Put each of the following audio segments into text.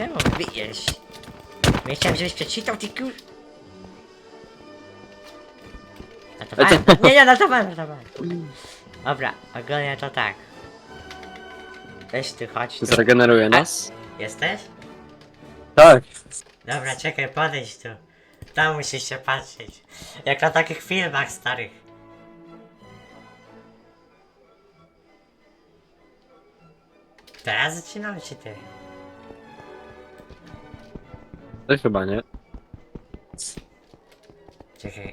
Czemu bijesz? Nie chciałem, żebyś przeczytał, ty kur... Żartowałem. Nie, nie, żartowałem, żartowałem. Dobra, ogólnie to tak. Weź ty, chodź tu. Zregeneruje nas? Jesteś? Tak. Dobra, czekaj, podejdź tu. Tam musisz się patrzeć. Jak na takich filmach starych. Teraz zaczynam czy ty? To chyba nie. Czekaj.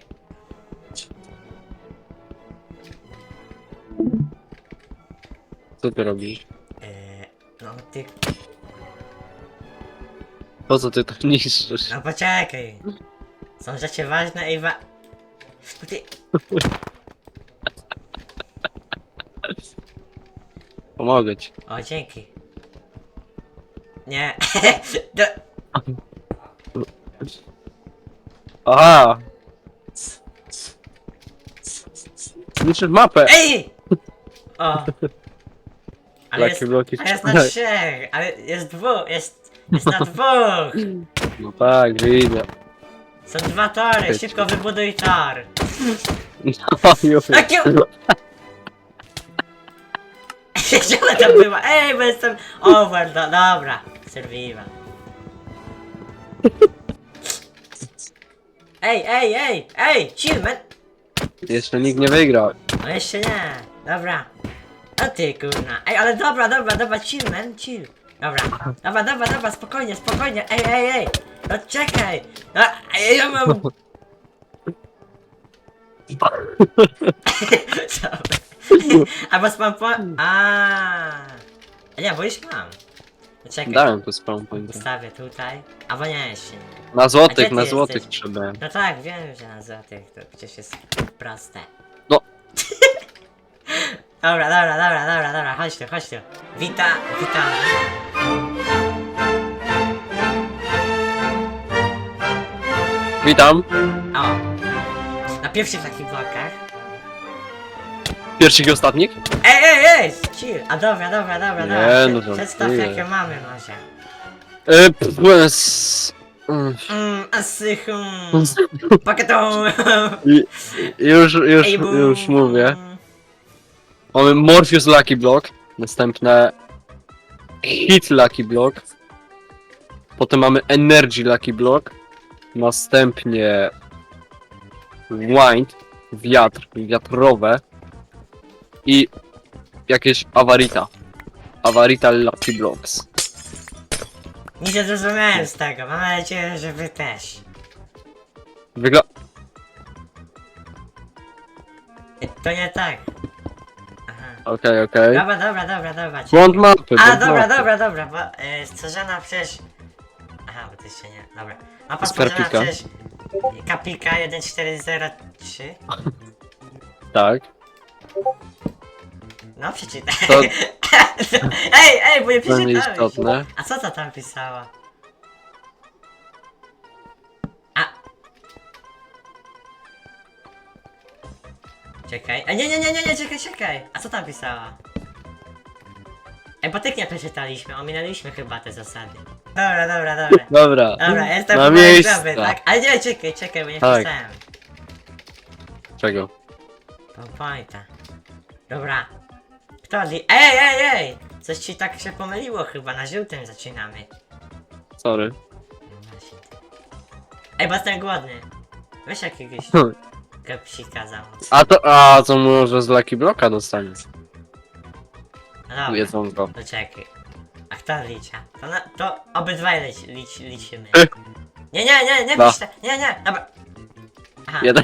Co ty robisz? Eee, no ty... Po co ty to niszczysz? No poczekaj. Są rzeczy ważne i wa... Ty... Pomogę ci. O, dzięki. Nie. Do... Aha! Zniszczysz mapę! Ej! O! Ale jest, bloki ale jest na trzech, ale jest dwóch, jest, jest na dwóch! No tak, widzę. Są dwa tory, szybko wybuduj tor! No już. Jakie... Gdzie ona tam była? Ej, bo jestem over, do, dobra, survival. Ej, ej, ej, ej, chill man! Jeszcze nikt nie wygrał. No jeszcze nie, dobra. A ty kurna, ej, ale dobra, dobra, dobra, chill man, chill. Dobra, dobra, dobra, dobra, spokojnie, spokojnie, ej, ej, ej, no czekaj, no, ej, ja mam... Dobra. Albo spam po... A. Nie, bo już mam. Czekaj, Dałem tu spawn point. wstawię tutaj. Albo nie, jeszcze nie. Na A gdzie złotych, ty na jesteś? złotych trzeba. No tak, wiem, że na złotych to przecież jest proste. No. dobra, dobra, dobra, dobra, dobra, chodź tu, chodź tu. Wita, witamy. Witam. O. Na pierwszych takich blokach. Pierwszych i ostatnich? Ej, ej, ej! Chill! A dobra, dobra, dobra, Nie, dobra. no Prze- Przedstaw żartuję. jakie mamy może. E, p- s- mm, Mmm. Paketą. i- Już, już, Ej, bum. już mówię. Mamy Morpheus Lucky Block. Następne Hit Lucky Block. Potem mamy Energy Lucky Block. Następnie Wind, wiatr, wiatrowe. I jakieś Avarita. Avarita Lucky Blocks. Nic nie zrozumiałem z tego, mam nadzieję, że wy też. Wygla... To nie tak. Aha. Okej, okej. Dobra, dobra, dobra, dobra. Błąd mapy, A, błąd dobra, mapy. dobra, dobra, bo e, stworzona przez... Aha, bo to jeszcze nie, dobra. Mapa Z Karpika. przez Kapika 1403. Tak. No, przeczytaj. To- ej, ej, bo nie To przeczytałeś. A co to tam pisała? A. Czekaj. A nie, nie, nie, nie, nie, czekaj, czekaj. A co tam pisała? Ej, bo tych nie przeczytaliśmy, ominęliśmy chyba te zasady. Dobra, dobra, dobra. Dobra. Dobra, jestem Na pomarańczowy, miejsce. tak? Ale nie, czekaj, czekaj, bo nie Tak. wpisałem. Czego? PowerPointa. Dobra. Kto li... Ej, ej, ej! Coś ci tak się pomyliło chyba, na żółtym zaczynamy. Sorry. No właśnie. Ej, bo jestem głodny. Weź jakiegoś Hmm. kepsika załóż. A to, a to może z Lucky Blocka dostaniesz. No dobra, Jedzonko. to czekaj. A kto licza? To, na, to obydwaj lic, lic, liczymy. Nie, nie, nie, nie Dwa. pisz te- Nie, nie, dobra. Aha, Jeden.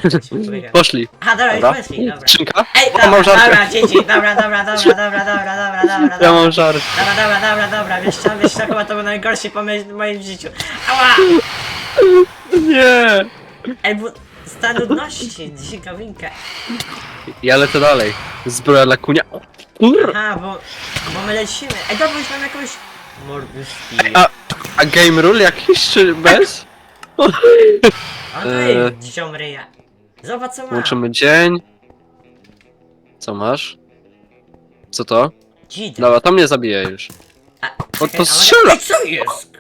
Poszli. Aha, dobra, Dobra. już poszli, dobra. Skrzynka? Ej, Ja dobra, mam żarkę. dobra, dzieci, dobra, dobra, dobra, dobra, dobra, dobra, dobra, Ja dobra. mam żart. Dobra, dobra, dobra, dobra, wiesz co, wiesz co, chyba to był najgorszy pomysł w moim życiu. Ała! Nie! Ej, bo stan ludności, dzikowinka. Ja lecę dalej. Zbroja dla kunia. O, Kur... Aha, bo, bo my lecimy. Ej, dobra, już mam jakąś... Morduski. A, a game rule jakiś czy bez? Ej, Yy. E, dzieciom ryja. Zobacz co ma. Włączymy dzień. Co masz? Co to? Dzidr. Dobra, to mnie zabije już. A, to strzela! Co jest?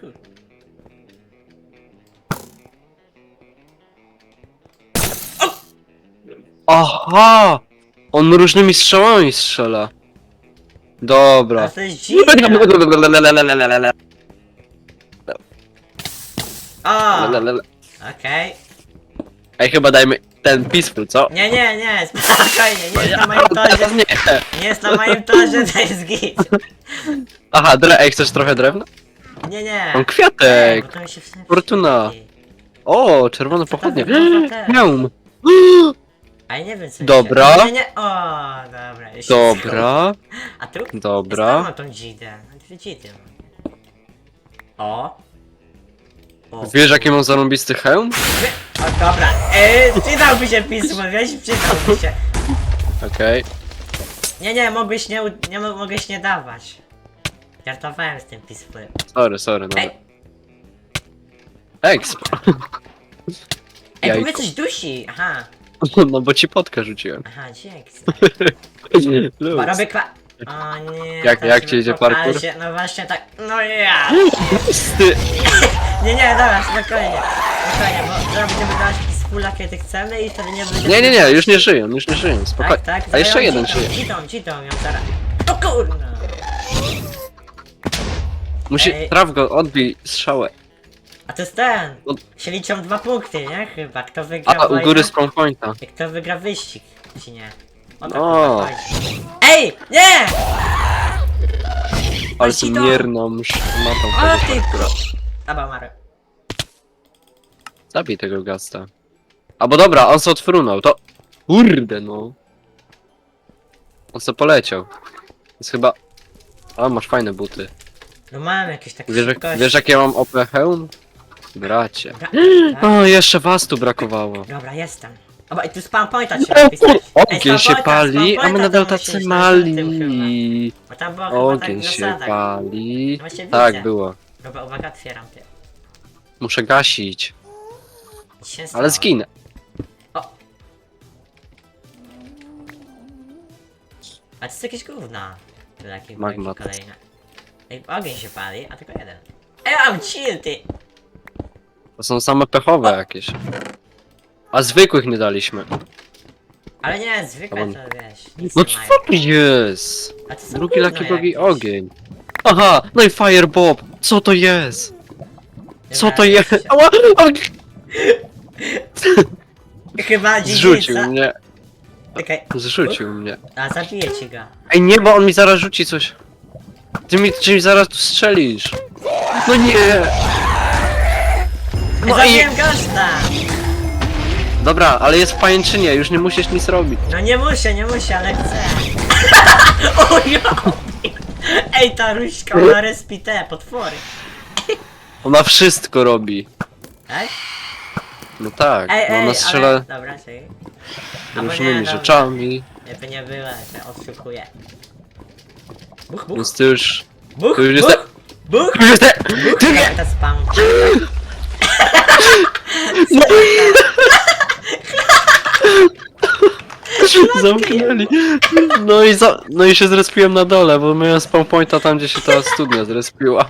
Aha! On różnymi strzałami strzela. A to jest dzidr. A, okej. Ej, chyba dajmy ten peaceful, co? Nie, nie, nie, spokojnie, nie jest na moim torze, Nie. nie jest na moim torze, to jest git. Aha, dre ej, chcesz trochę drewna? Nie, nie. Mam Ej, kwiatek! bo to mi się Fortuna. O, czerwone pochodnie. Hełm. A ja nie wiem co Dobra. Się... Nie, nie, o, dobra. ja się Dobra, A tu? dobra. Mam tą dzidę. Dwie dzidy mam. O. O. Wiesz jaki mam zarąbisty hełm? o dobra. Eee, przydałby się pismo, wiesz? Przydałby się. Okej. Nie, nie, mogłeś nie, u- nie mo- mogłeś nie dawać. Żartowałem z tym pismem. Sorry, sorry, Ej, dobra. Exp. ej, bo Jajko. coś dusi. Aha, No bo ci potkę rzuciłem. aha, dzięki. Luz. Bo robię kla... O nie. Jak- to jak ci idzie parkour? Się, no właśnie tak, no ja. Ty. Nie, nie, dobra, spokojnie. Spokojnie, bo zaraz będziemy dawać pisfula, kiedy chcemy i wtedy nie będzie... Nie, nie, nie, już nie żyją, już nie żyją, Tak, spokojnie. tak. A jeszcze jeden ci- żyje. Citom, citom ją zaraz. O kurna. Musi, Ej. traf go, odbij strzałę. A to jest ten. No. Się liczą dwa punkty, nie? Chyba. Kto wygra A, u wojnę, góry spawn pointa. i Kto wygra wyścig, czy nie? O tak, O. tak. Ej! Nie! Ale to- mierną szmatą. O tego ty parkura. Dobra, Mary. Zabij tego gasta. Albo dobra, on se odfrunął, to... Kurde no. On se poleciał. Jest chyba... A, masz fajne buty. No mam jakieś takie Wiesz, jak, szybkości. wiesz jak ja mam OP hełm? Bracie. Dobra. O, jeszcze was tu brakowało. Dobra, jestem. Dobra, i tu spam pointa trzeba O pisać. kur... Ej, Ogień się pali, a my nadal to tacy mali. Bo tam była chyba tak Ogień w się pali. Właśnie Tak, było. Dobra, uwaga, otwieram cię. Muszę gasić. Nic się nie Ale zginę. A to jest jakieś gówna. Takie Magma. Magma. kolejne. Ej, ogień się pali, a tylko jeden. Ej, mam chill, ty! To są same pechowe jakieś. A zwykłych nie daliśmy. Ale nie, zwykle to wiesz. Nic No nie co mają. to jest? A to są Drugi gówno laki bogi jakieś. ogień. Aha, no i Firebob. Co to jest? Co to jest? się- Ała, ała, Chyba Zrzucił dziedzica. mnie. Okej, Zrzucił mnie. a zabiję ci go. Ej nie, bo on mi zaraz rzuci coś. Ty mi, mi zaraz tu strzelisz. No nie. No i... Gościa! Dobra, ale jest w pajęczynie, już nie musisz nic robić. No nie muszę, nie muszę, ale chcę. o ja! Ej, ta ruśka ma respi te potwory. Ona wszystko robi. Tak? No tak, Ej, no ej, ona strzela ale... Dobra, czekaj. Albo różnymi dobra. rzeczami, Nie, to nie było, się odszukuję. Buch, buch, więc ty już... buch, to już buch, jest- buch, już. Ty buch, nie... jak to spam. Zamknęli. No i za... No i się zrespiłem na dole, bo miałem spawn pointa tam, gdzie się ta studnia zrespiła.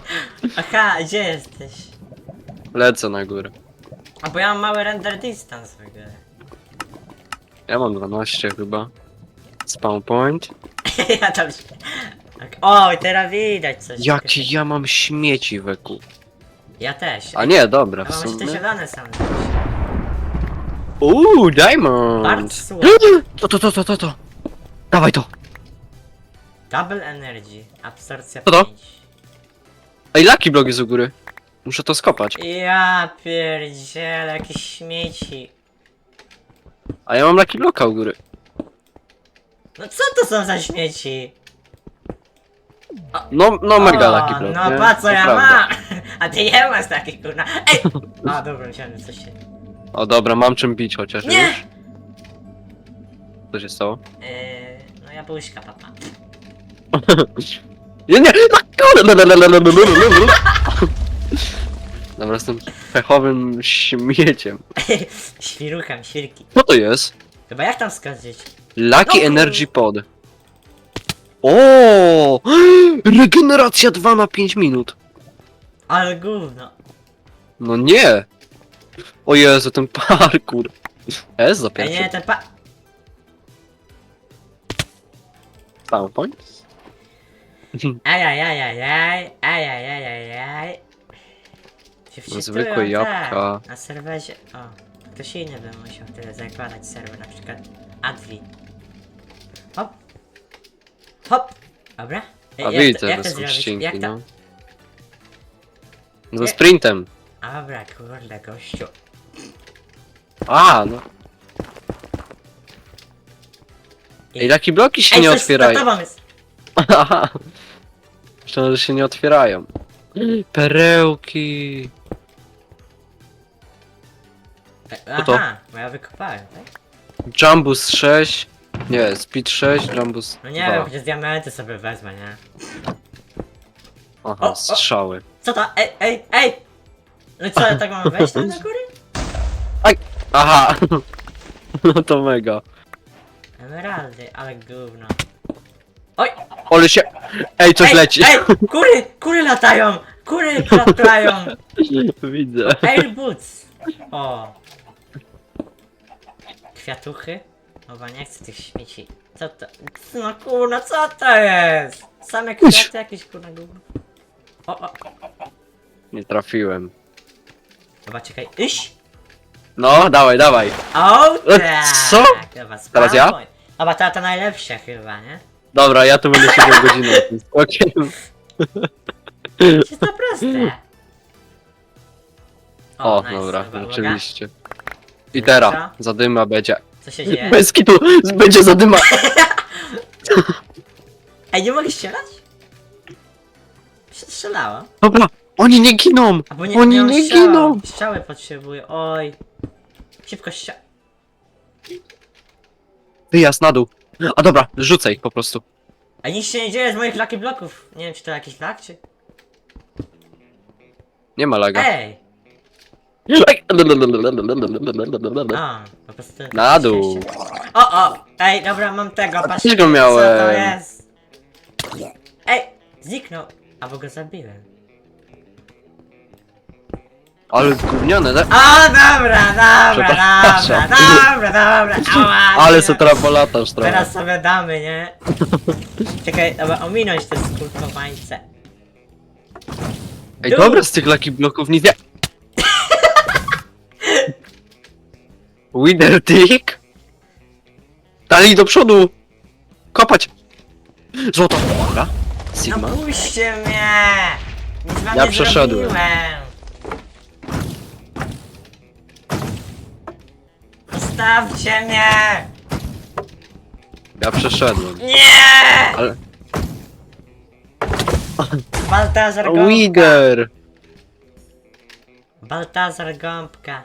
Aha, gdzie jesteś? Lecę na górę. A bo ja mam mały render distance w ogóle. Ja mam 12 chyba. Spawn point. ja tam się... Tak. Oj, teraz widać coś. Jakie ja mam śmieci weku. Ja też. A nie, dobra, Ja w mam jeszcze zielone są. Uuu, diamond! To, to, to, to, to, to. Dawaj to. Double energy. Absorpcja Co to? 5. Ej, Lucky Block jest u góry. Muszę to skopać. Ja pierdzielę, jakieś śmieci. A ja mam Lucky Blocka u góry. No co to są za śmieci? No, no mega Lucky Block, No nie? po co ja mam? A ty nie masz takich kurna. Ej! A dobra, myślałem, że coś się... O dobra, mam czym bić chociaż Nie! już. Co się stało? Yy, no jabłuszka, papa. Nie, nie! no, Dobra, jestem pechowym śmieciem. Świruchem, świrki. Co to jest? Chyba jak tam skoczyć? Lucky No. Energy Pod. O! Regeneracja 2 na 5 minut. Ale gówno. No nie! O Jezu, ten parkour. Jest za Ej, pierwszy. nie, ten pa... Spawn point? Ajajajajaj, ajajajajaj. Się wczytują, zwykłe tak, jabłka. Na serwerze, o, ktoś inny by musiał tyle zakładać serwer, na przykład Adwi. Hop. Hop. Dobra. A Jak widzę to- jak to zrobić? spuścinki, Jak to? no. Ze sprintem. Dobra, kurde, gościu. A, no. Ej, takie bloki się nie coś otwierają. tobą jest. Aha. Myślałem, że się nie otwierają. Perełki. E, to? Aha, bo ja wykopałem, tak? Jambus 6. Nie, Speed 6, Jambus No nie 2. wiem, przecież diamenty sobie wezmę, nie? Aha, o. strzały. Co to? Ej, ej, ej! No i co, ja tak mam wejść tam do góry? Aha! No to mega. Emeraldy, ale gówno. Oj! Ole się... Ej, coś ej, leci. Ej, kury, kury latają! Kury latają! Widzę. Air boots! O! Kwiatuchy? Chyba nie chcę tych śmieci. Co to? No kurna, co to jest? Same kwiaty jakieś kurna gówno. O, o, Nie trafiłem. Chyba czekaj, iść! No, dawaj, dawaj. O, E, tak! co? Teraz ja? spokój. Chyba ta to najlepsza chyba, nie? Dobra, ja tu będę siedział godzinę na tym skokiem. Jest to proste. O, nice, dobra, uwaga. rzeczywiście. I teraz, zadyma będzie. Co się dzieje? Bez kitu, będzie zadyma. Ej, nie mogę strzelać? Strzelała. Dobra, oni nie giną. Albo nie, Oni nie strzału. giną. Strzały potrzebuję, oj. Szybko strza... Wyjazd na dół. A dobra, rzucaj po prostu. A nic się nie dzieje z moich lucky bloków. Nie wiem, czy to jakiś lak, czy... Nie ma laga. Ej! A, po prostu... Na dół. O, o! Ej, dobra, mam tego, też go Co to miałem. jest? Ej! Zniknął. Albo go zabiłem. Ale gówniane, tak? O, dobra, dobra, dobra, Przepraszam. dobra, dobra, ała, Ale se trapolatasz trochę. Teraz sobie damy, nie? Czekaj, dobra, ominąć te skulkowańce. Ej, dobra, z tych laki bloków nic nie... Winner tick? Dalej do przodu! Kopać! Złoto! Dobra. No Sigma. puśćcie mnie! Nic wam Ja nie przeszedłem. zrobiłem. Zostawcie mnie! Ja przeszedłem. Nie! Ale... Baltazar Gąbka! Wigger! Baltazar Gąbka.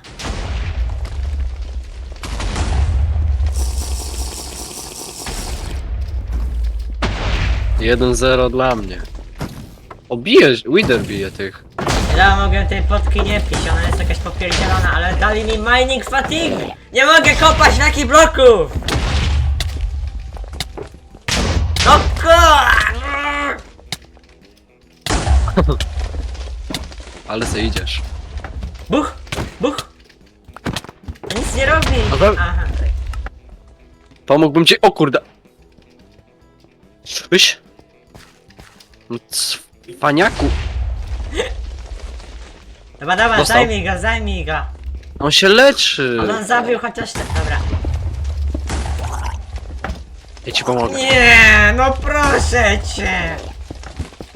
Jeden 0 dla mnie. O, bijesz, Wither bije tych. Ja mogę tej potki nie pić, ona jest jakaś popierdzielona, ale dali mi mining fatigue! Nie mogę kopać takich bloków! No kur... Ale se idziesz. Buch! Buch! Nic nie robi! A Aha, tak. Pomógłbym ci. O kurde. Wyś. No cwaniaku. Dobra, dobra, Dostał. zajmij go, zajmij go! On się leczy. Ale on zabił chociaż te... Dobra. Ja ci pomogę. Nie, no proszę cię!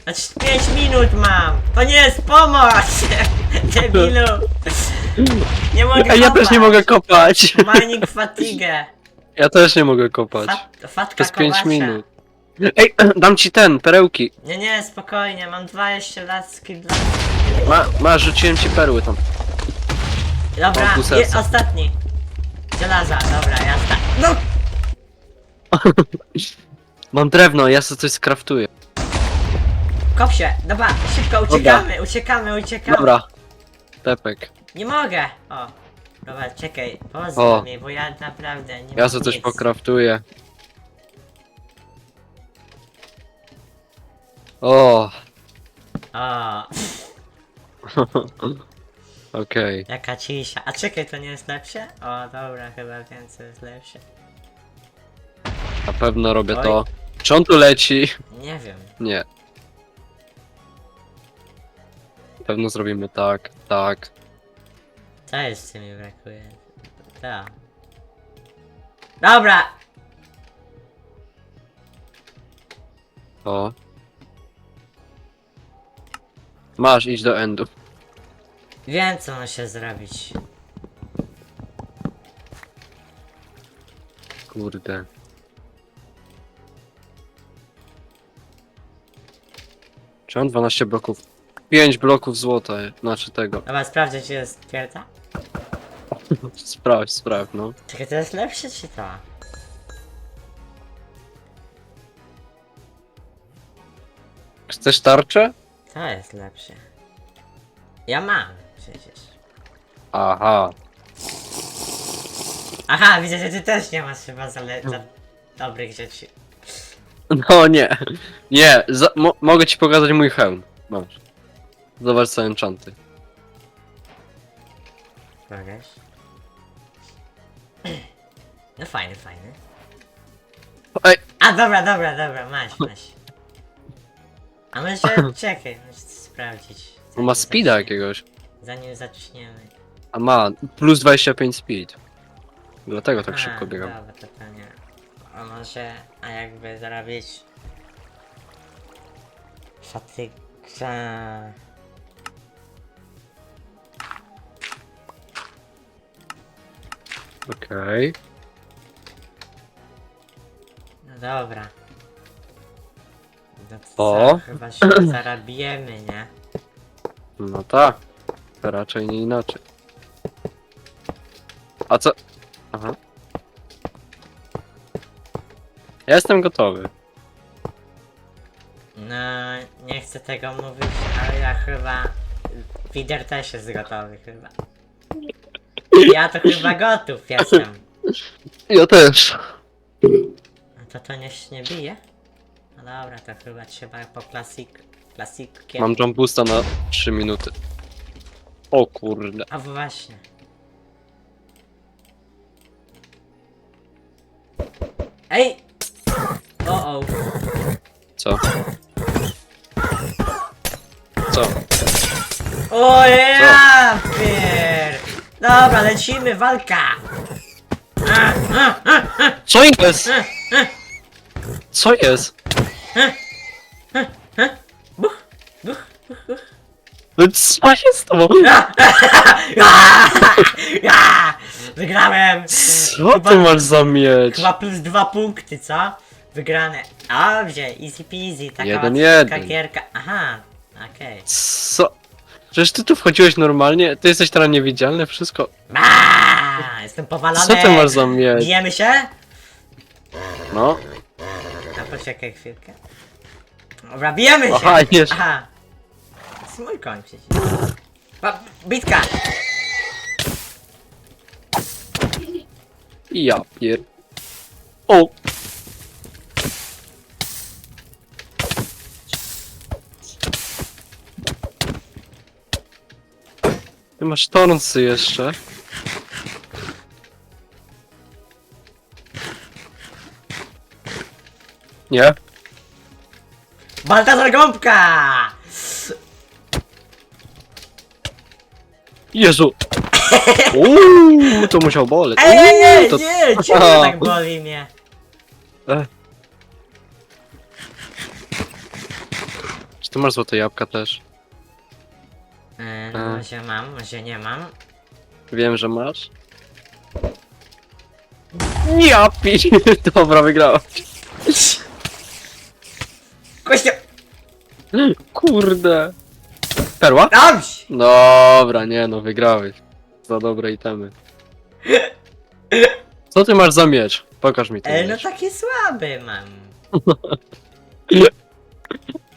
Znaczy 5 minut mam! To nie jest pomoc! Debilu! Nie mogę Ej, ja też nie mogę kopać. Mining fatigue! Ja też nie mogę kopać. Fat, fatka Przez 5 kowacza. minut. Ej, dam ci ten, perełki. Nie, nie, spokojnie, mam dwa jeszcze laski dla... Ma, ma, rzuciłem ci perły tam. Dobra, Mam tu je, serce. ostatni. Żelaza, dobra, jazda. No! Mam drewno, ja sobie coś skraftuję. Kop się, dobra, szybko uciekamy, uciekamy, uciekamy. Dobra. Tepek. Nie mogę! O, dobra, czekaj, O. pozwól mi, bo ja naprawdę nie Ja mam sobie coś nic. pokraftuję. O, O, okej. jaka cisza. A czekaj, to nie jest lepsze? O, dobra, chyba więcej jest lepsze. Na pewno robię Oj. to. Czy on tu leci? Nie wiem. Nie. Pewno zrobimy tak, tak. Co jeszcze mi brakuje? To. Dobra! O. Masz iść do endu. Wiem co muszę zrobić. Kurde. Czy mam 12 bloków? 5 bloków złota, znaczy tego. Dobra, sprawdzę czy jest twierdza. Sprawdź, sprawdź, no. Czekaj, to jest lepsze czy to? Chcesz tarczę? To jest lepsze. Ja mam przecież. Aha. Aha, widzę, że ty też nie masz chyba za, dobrych rzeczy. No nie. Nie, za, mo, mogę ci pokazać mój hełm. Masz. Zobacz co enchanty. Pokaż. No fajny, fajny. Ej, A dobra, dobra, dobra, masz, masz. A może czekaj, muszę sprawdzić. on ma speeda zacznie- jakiegoś. Zanim zaczniemy. A ma plus 25 speed. Dlatego tak szybko biegam. Dobra, to to nie. A może, a jakby zrobić... Fatyga... Okej. No dobra. No to O. co, chyba się zarabimy, nie? No tak. Raczej nie inaczej. A co? Aha. Ja jestem gotowy. No, nie chcę tego mówić, ale ja chyba... Wider też jest gotowy chyba. Ja to chyba gotów jestem. Ja też. No to to nie, nie bije? No dobra, to chyba trzeba po klasik... klasikiem. Mam jump boosta na 3 minuty. O kurde. A właśnie. Ej! O o. Co? Co? O ja pier! Dobra, lecimy, walka! A, a, a, a, Co jest? a, a. Co jest? Buch, buch. No Co jest z tobą? A, a, a, Wygrałem! Co ty masz za miecz? Chyba plus dwa punkty, co? Wygrane. Dobrze, easy peasy, taka Jeden, łatwiutka jeden. gierka. Aha, okej. Co? Przecież ty tu wchodziłeś normalnie, ty jesteś teraz niewidzialny, wszystko. Aaa, Jestem powalony. Co ty masz za miecz? Bijemy się? No. Poczekaj chwilkę. Dobra, bijemy się! Aha, jeszcze. Aha. To jest mój koń przecież. Pa, bitka! I ja pier... O! Ty masz tornsy jeszcze. Nie? Baltazar Gąbka! Jezu! Uuu, to musiał boleć. Ej, ej, ej, Uuu, to... nie! Czemu tak boli mnie? E. Czy ty masz złote jabłka też? E, A. może mam, może nie mam. Wiem, że masz. Ja pi... Dobra, wygrałem. Kościół! Kurde. Perła? Dobrze! Dobra, nie no, wygrałeś. Za dobre itemy. Co ty masz za miecz? Pokaż mi ten E, no miecz. taki słaby mam.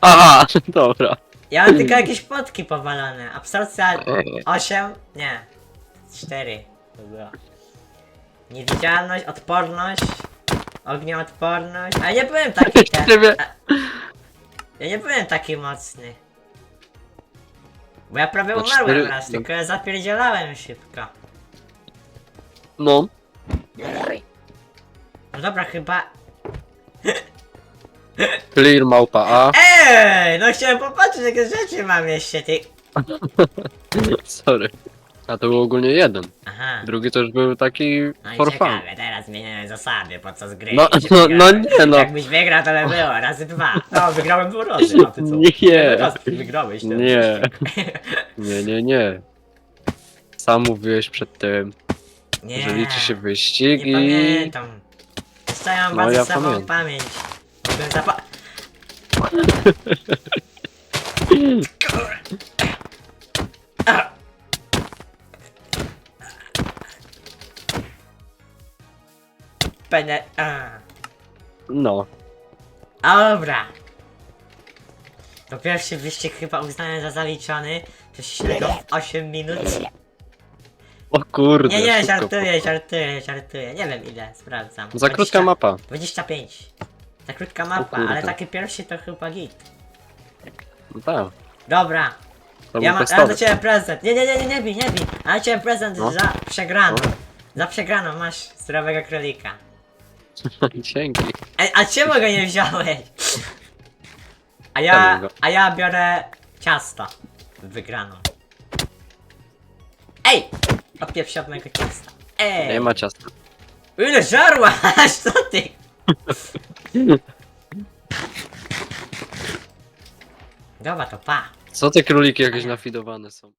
Aha, dobra. Ja mam tylko jakieś potki powalone. Absorpcja 8? Nie. 4 to było. Niewidzialność, odporność, ognioodporność. A nie byłem taki ten. Ciebie- Ja nie byłem taki mocny. Bo ja prawie umarłem cztery- raz, tylko ja zapierdzielałem szybko. No. No dobra, chyba... Clear małpa A. Ej, no chciałem popatrzeć jakie rzeczy mam jeszcze, ty. Sorry. A to był ogólnie jeden. Aha. Drugi już był taki No i for fun. ciekawe, teraz zmieniamy zasady podczas gry. No, no, no nie no. Jakbyś wygrał, to by było, razy dwa. No, wygrałem dwa razy, a ty co? Nie. Raz wygrałeś ten Nie. Nie, nie, nie. Sam mówiłeś przed tym, Nie. że liczy się wyścig Nie i... pamiętam. Ja mam No, bardzo ja słabą pamiętam. pamięć. Mógłbym zapa... A! Pene... A. No. Dobra. To pierwszy wyścig chyba uznałem za zaliczony. Prześlego w 8 minut. O kurde. Nie, nie, szybko żartuję, żartuję, żartuję. Nie wiem ile, sprawdzam. Za krótka mapa. 25. Za krótka mapa, kurde. ale taki pierwszy to chyba git. No tak. Dobra, To ja był mam ja testowy. do ciebie prezent. Nie, nie, nie, nie, nie bij, nie bij. A ja ciebie prezent No. za przegraną. No. Za przegraną masz zdrowego królika. Dzięki. Ej, a czemu go nie wziąłeś? A ja, a ja biorę ciasto. Wygraną. Ej! Odpieprz od mojego ciasta. Ej! Nie ma ciasta. Ile żarłaś, co ty? Dobra, to pa. Co te króliki jakieś nafidowane są?